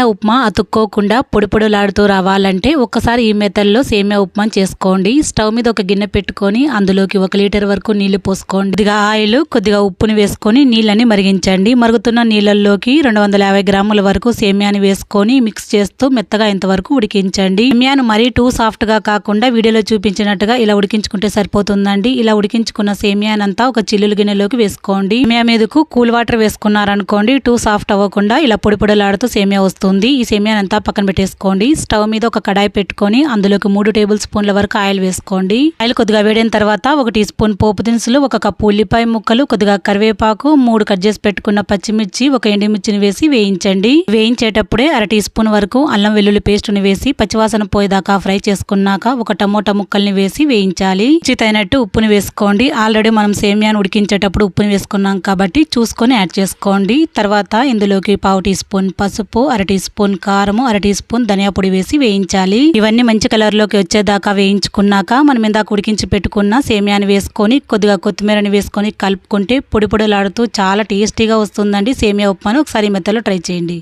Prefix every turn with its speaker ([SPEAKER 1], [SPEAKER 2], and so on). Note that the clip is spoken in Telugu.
[SPEAKER 1] సేమియా ఉప్మా అతుక్కోకుండా పొడిపొడులాడుతూ రావాలంటే ఒక్కసారి ఈ మెథడ్లో సేమియా ఉప్మా చేసుకోండి. స్టవ్ మీద ఒక గిన్నె పెట్టుకొని అందులోకి ఒక లీటర్ వరకు నీళ్ళు పోసుకోండి. కొద్దిగా ఆయిల్ కొద్దిగా ఉప్పుని వేసుకొని నీళ్ళని మరిగించండి. మరుగుతున్న నీళ్ళల్లోకి రెండు వందల యాభై గ్రాముల వరకు సేమియాని వేసుకొని మిక్స్ చేస్తూ మెత్తగా ఇంతవరకు ఉడికించండి. సేమియాను మరీ టూ సాఫ్ట్గా కాకుండా వీడియోలో చూపించినట్టుగా ఇలా ఉడికించుకుంటే సరిపోతుందండి. ఇలా ఉడికించుకున్న సేమియానంతా ఒక చిల్లులు గిన్నెలోకి వేసుకోండి. సేమియా మీదకు కూల్ వాటర్ వేసుకున్నారనుకోండి టూ సాఫ్ట్ అవ్వకుండా ఇలా పొడి పొడిలాడుతూ సేమియా వస్తుంది. ఈ సేమియాని అంతా పక్కన పెట్టేసుకోండి. స్టవ్ మీద ఒక కడాయి పెట్టుకొని అందులోకి మూడు టేబుల్ స్పూన్ల వరకు ఆయిల్ వేసుకోండి. ఆయిల్ కొద్దిగా వేడిన తర్వాత ఒక టీ స్పూన్ పోపు దినుసులు ఒక కప్పు ఉల్లిపాయ ముక్కలు కొద్దిగా కరివేపాకు మూడు కట్ చేసి పెట్టుకున్న పచ్చిమిర్చి ఒక ఎండుమిర్చిని వేసి వేయించండి. వేయించేటప్పుడే అర టీ స్పూన్ వరకు అల్లం వెల్లుల్లి పేస్ట్ని వేసి పచ్చివాసన పోయేదాకా ఫ్రై చేసుకున్నాక ఒక టమోటా ముక్కల్ని వేసి వేయించాలి. చితైనట్టు ఉప్పుని వేసుకోండి. ఆల్రెడీ మనం సేమియాను ఉడికించేటప్పుడు ఉప్పుని వేసుకున్నాం కాబట్టి చూసుకొని యాడ్ చేసుకోండి. తర్వాత ఇందులోకి పావు టీ స్పూన్ పసుపు అర టీ స్పూన్ కారము అర టీ స్పూన్ ధనియా పొడి వేసి వేయించాలి. ఇవన్నీ మంచి కలర్లోకి వచ్చేదాకా వేయించుకున్నాక మనం ఇందాక ఉడికించి పెట్టుకున్న సేమియాని వేసుకొని కొద్దిగా కొత్తిమీరని వేసుకొని కలుపుకుంటే పొడి పొడిలాడుతూ చాలా టేస్టీగా వస్తుందండి. సేమియా ఉప్మాను ఒకసారి మెత్తలో ట్రై చేయండి.